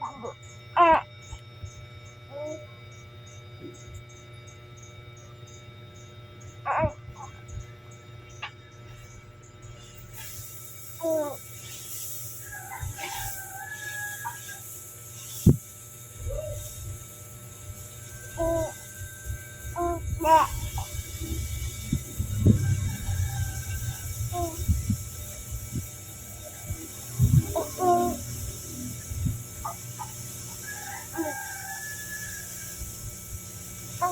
ভালো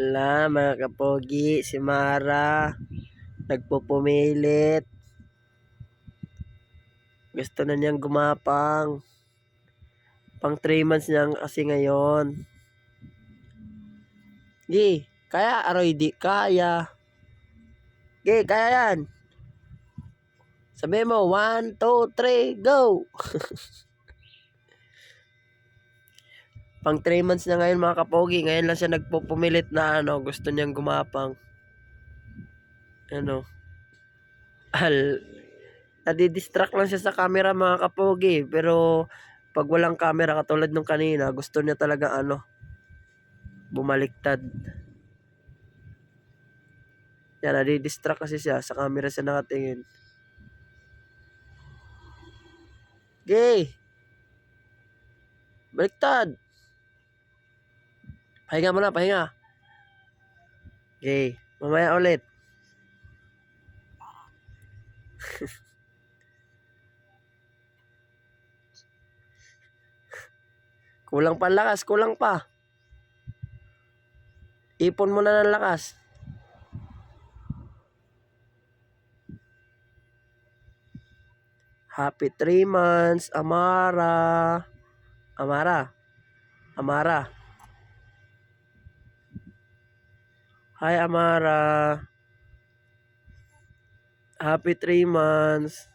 La, mga kapogi, si Mara, nagpupumilit. Gusto na niyang gumapang. Pang 3 months niya kasi ngayon. Gi, kaya aroy di kaya. Gi, kaya yan. Sabi mo, 1, 2, 3, go! Pang 3 months na ngayon mga kapogi. Ngayon lang siya nagpupumilit na ano, gusto niyang gumapang. Ano? Al, nadidistract lang siya sa camera mga kapogi. Pero, pag walang camera katulad nung kanina, gusto niya talaga ano, bumaliktad. Yan, nadidistract kasi siya. Sa camera siya nakatingin. Gay! Baliktad! Pahinga mo na, pahinga. Gay. Mamaya ulit. kulang pa lakas, kulang pa. Ipon mo na ng lakas. Happy 3 months, Amara. Amara. Amara. Hi, Amara. Happy 3 months.